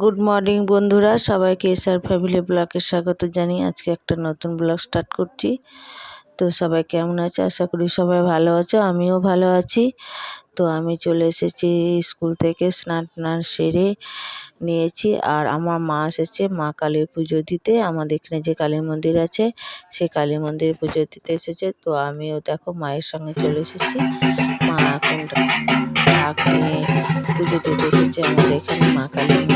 Good morning বন্ধুরা। সবাইকে SR family ব্লগে স্বাগত জানিয়ে আজকে একটা নতুন ব্লগ স্টার্ট করছি। তো সবাই কেমন আছে? আশা করি সবাই ভালো আছো, আমিও ভালো আছি। তো আমি চলে এসেছি স্কুল থেকে স্নান টান সেরে নিয়েছি। আর আমার মা এসেছে মা কালীর পুজো দিতে। আমাদের এখানে যে কালী মন্দির আছে সে কালী মন্দির পুজো দিতে এসেছে। তো আমিও দেখো মায়ের সঙ্গে চলে এসেছি। মা এখন পুজো দিতে এসেছে। আমাদের এখানে মা কালীর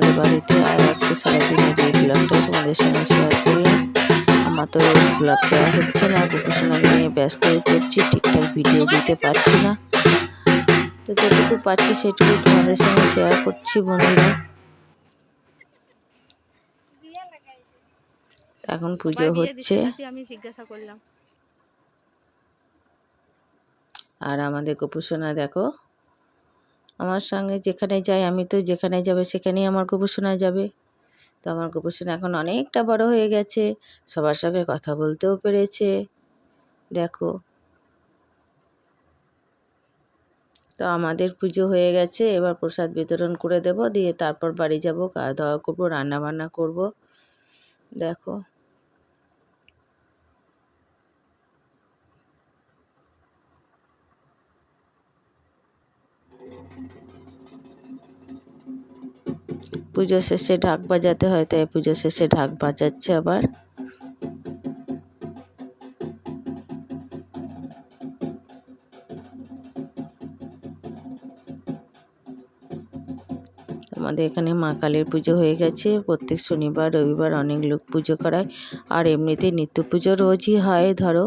আমাদের বাড়িতে আর আজকে সারাদিনের এই ব্লগটা তোমাদের সঙ্গে শেয়ার করলাম আমার তো ব্লগ দেওয়া হচ্ছে না গোপসোনাকে নিয়ে ব্যস্ত হয়ে পড়ছি ঠিকঠাক ভিডিও দিতে পারছি না। তো যেটুকু পারছি সেটুকু তোমাদের সঙ্গে শেয়ার করছি বন্ধুরা। এখন পুজো হচ্ছে। আমি জিজ্ঞাসা করলাম। আর আমাদের গোপুসোনা দেখো আমার সঙ্গে যেখানে যাই, আমি তো যেখানে যাবে সেখানেই আমার গোপুসোনা যাবে। তো আমার গোপুসোনা এখন অনেকটা বড় হয়ে গেছে, সবার সঙ্গে কথা বলতেও পেরেছে। দেখো। তো আমাদের পুজো হয়ে গেছে, এবার প্রসাদ বিতরণ করে দেব, দিয়ে তারপর বাড়ি যাব, খাওয়া দাওয়া করব রান্না বান্না করব। দেখো। পুজো শেষে ঢাক বাজাতে হয়, তাই পুজো শেষে ঢাক বাজাচ্ছে আবার। আমাদের এখানে মা কালীর পুজো হয়ে গেছে। প্রত্যেক শনিবার, রবিবার অনেক লোক পুজো করায়। আর এমনিতে নিত্য পুজো রোজই হয়, ধরো।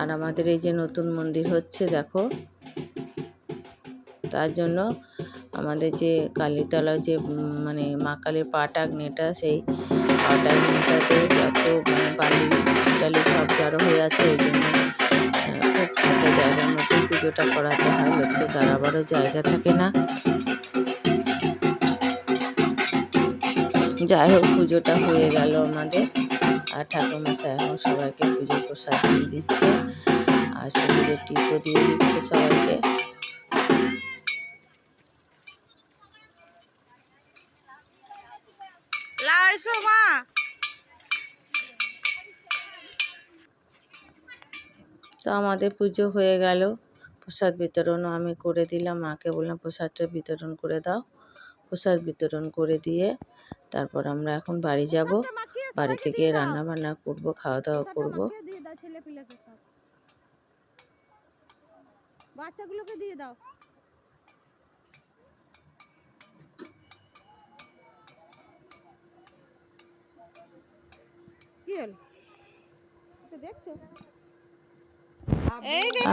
আর আমাদের এই যে নতুন মন্দির হচ্ছে, দেখো। তার জন্য আমাদের যে কালীতলা যে মানে মা কালীর পাটাগ্নেটা সেই পাটাগ্নেটাতে যত মানে বালি টালি সব জড়ো হয়ে আছে ওই জন্য খুব কাঁচা জায়গার মধ্যে পুজোটা করাতে হয়, লোক তো দাঁড়াবারও জায়গা থাকে না। যাই হোক, পুজোটা হয়ে গেল আমাদের। ঠাকুরমশাই এখন সবাইকে পুজো প্রসাদ দিয়ে দিচ্ছে। আর সিঁদুরের টিপও দিয়ে দিচ্ছে সবাইকে। মা। তো আমাদের পুজো হয়ে গেল। প্রসাদ বিতরণও আমি করে দিলাম। মাকে বললাম প্রসাদটা বিতরণ করে দাও। প্রসাদ বিতরণ করে দিয়ে তারপর আমরা এখন বাড়ি যাব। বাড়ি থেকে রান্না বান্না করব খাওয়া দাওয়া করব। বাচ্চাগুলোকে দিয়ে দাও।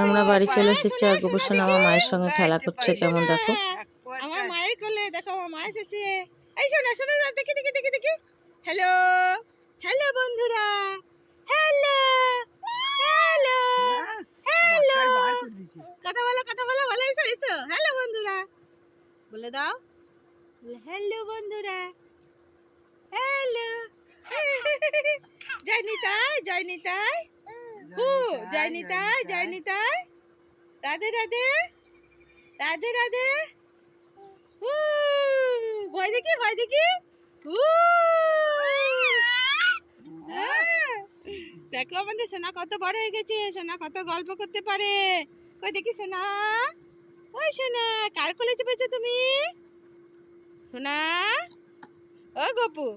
আমরা বাড়ি চলে এসেছি আর গোপসোনা আমার মায়ের সঙ্গে খেলা করছে কেমন দেখো? আমার মায়ের কোলে দেখো আমার মা এসেছে। এই শোনো শোনো শোনো, দেখি দেখি দেখি দেখি। হ্যালো হ্যালো বন্ধুরা? হ্যালো হ্যালো হ্যালো কথা বলো কথা বলো বলো এসো এসো। হ্যালো বন্ধুরা। বলে দাও। হ্যালো বন্ধুরা। হ্যালো জয় নিতাই জয় নিতাই হু জয় নিতাই জয় নিতাই রাধে রাধে। রাধে রাধে। হু ভয় দেখি ভয় দেখি। হু হ্যাঁ। দেখো আমাদের সোনা কত বড় হয়ে গেছে, সোনা কত গল্প করতে পারে। কই দেখি সোনা, ওই সোনা, কার কোলে চেপেছো তুমি? সোনা, ও গপু,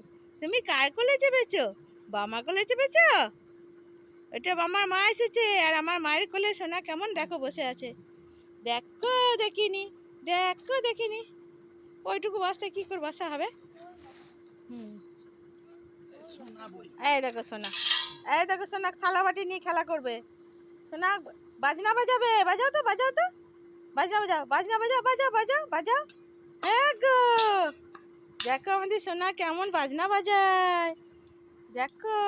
তুমি কার কোলে চেপেছো বামা কোলে চেপেছো ওটা আমার মা এসেছে, আর আমার মায়ের কোলে সোনা কেমন দেখো বসে আছে। দেখো দেখিনি দেখো দেখিনি। ওইটুকু বসতে কি করে বসা হবে। হুম। এই দেখো সোনা। এই দেখো সোনা থালা বাটি নিয়ে খেলা করবে। সোনা, বাজনা বাজাবে, বাজাও তো বাজাও তো। বাজনা বাজাও বাজনা বাজাও বাজাও বাজাও বাজাও। গো, দেখো আমাদের সোনা কেমন বাজনা বাজায়। দেখো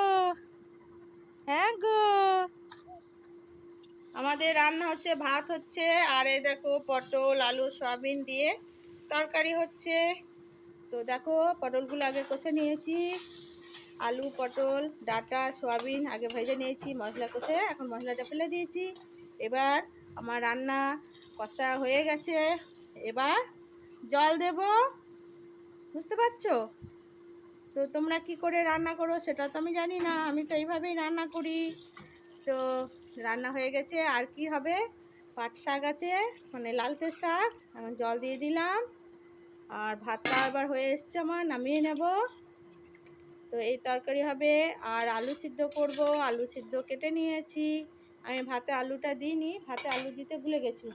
হ্যাঁ গো। আমাদের রান্না হচ্ছে, ভাত হচ্ছে, আর এই দেখো পটল, আলু, সয়াবিন দিয়ে তরকারি হচ্ছে। তো দেখো পটলগুলো আগে কষে নিয়েছি। আলু, পটল, ডাটা, সয়াবিন আগে ভেজে নিয়েছি, মশলা কষে এখন মশলাটা ফেলে দিয়েছি। এবার আমার রান্না কষা হয়ে গেছে। এবার জল দেব। বুঝতে পারছ? তো তোমরা কি করে রান্না করো সেটা তো আমি জানি না, আমি তো এইভাবেই রান্না করি। তো রান্না হয়ে গেছে। আর কি হবে? পাট শাক আছে মানে লালতে শাক, এখন জল দিয়ে দিলাম। আর ভাতটা এবার হয়ে এসছে আমার, নামিয়ে নেব। তো এই তরকারি হবে আর আলু সিদ্ধ করব। আলু সিদ্ধ কেটে নিয়েছি। আমি ভাতে আলুটা দিইনি, ভাতে আলু দিতে ভুলে গেছি।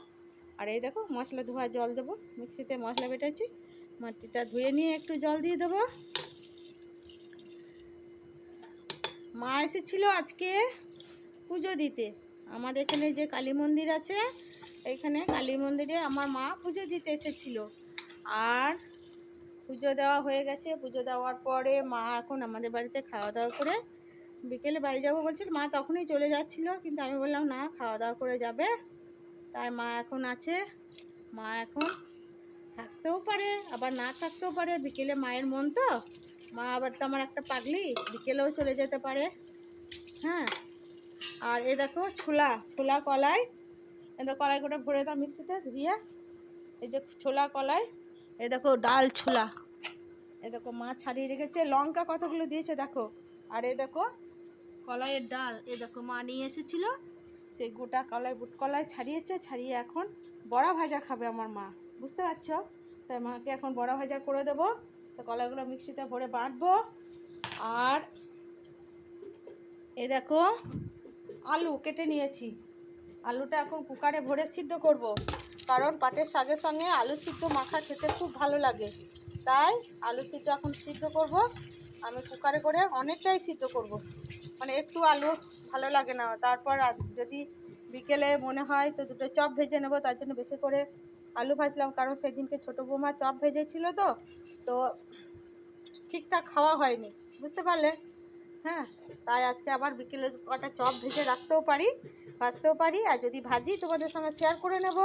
আর এই দেখো মশলা ধোয়া জল দেবো, মিক্সিতে মশলা বেটেছি। মাটিটা ধুয়ে নিয়ে একটু জল দিয়ে দেবো। মা এসেছিল আজকে পুজো দিতে। আমাদের এখানে যে কালী মন্দির আছে, এইখানে কালী মন্দিরে আমার মা পুজো দিতে এসেছিল। আর পুজো দেওয়া হয়ে গেছে। পুজো দেওয়ার পরে মা এখন আমাদের বাড়িতে খাওয়া দাওয়া করে বিকেলে বাড়ি যাব বলছিল মা তখনই চলে যাচ্ছিল, কিন্তু আমি বললাম, না, খাওয়া দাওয়া করে যাবে। তাই মা এখন আছে। মা এখন থাকতেও পারে, আবার না থাকতেও পারে। বিকেলে মায়ের মন তো। মা আবার তো আমার একটা পাগলি, বিকেলেও চলে যেতে পারে। হ্যাঁ। আর এ দেখো ছোলা ছোলা কলাই। এ কলাই করে ভরে দাও মিক্সিতে দিয়ে। এই যে ছোলা কলাই। এ দেখো ডাল ছোলা। এ দেখো মা ছাড়িয়ে রেখেছে, লঙ্কা কতগুলো দিয়েছে দেখো। আর এ দেখো কলাইয়ের ডাল, এ দেখো মা নিয়ে এসেছিল, সেই গোটা কলাই, বুট কলাই ছাড়িয়েছে, ছাড়িয়ে এখন বড়া ভাজা খাবে আমার মা, বুঝতে পারছ? তাই মাকে এখন বড়া ভাজা করে দেবো। তো কলাইগুলো মিক্সিতে ভরে বাটবো। আর এ দেখো আলু কেটে নিয়েছি। আলুটা এখন কুকারে ভরে সিদ্ধ করব। কারণ পাটের শাকের সঙ্গে আলু সিদ্ধ মাখা খেতে খুব ভালো লাগে। তাই আলু সিদ্ধ এখন সিদ্ধ করব। আমি কুকারে করে অনেকটাই সিদ্ধ করব। মানে একটু আলু ভালো লাগে না। তারপর যদি বিকেলে মনে হয় তো দুটো চপ ভেজে নেব। তার জন্য বেশি করে আলু ভাজলাম। কারণ সেদিনকে ছোটো বৌমা চপ ভেজেছিল তো তো ঠিকঠাক খাওয়া হয়নি। বুঝতে পারলে? হ্যাঁ তাই আজকে আবার বিকেলে কটা চপ ভেজে রাখতেও পারি, ভাজতেও পারি। আর যদি ভাজি তোমাদের সঙ্গে শেয়ার করে নেব।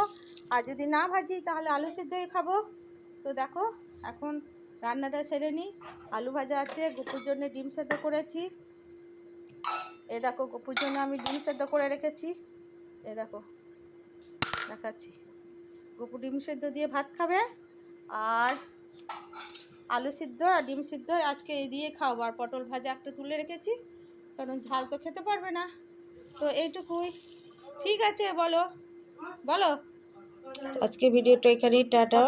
আর যদি না ভাজি, তাহলে আলু সিদ্ধই খাব। তো দেখো, এখন রান্নাটা সেরে নিই। আলু ভাজা আছে, গপুর জন্য ডিম সেদ্ধ করেছি। এ দেখো, গপুর জন্য আমি ডিম সেদ্ধ করে রেখেছি। এ দেখো, দেখাচ্ছি। গপু ডিম সেদ্ধ দিয়ে ভাত খাবে, আর আলু সিদ্ধ আর ডিম সিদ্ধ আজকে এই দিয়ে খাওয়াবো। আর পটল ভাজা একটা তুলে রেখেছি, কারণ ঝাল তো খেতে পারবে না। তো এইটুকুই। ঠিক আছে, বলো। বলো। আজকে ভিডিওটা এখানেই টাটা।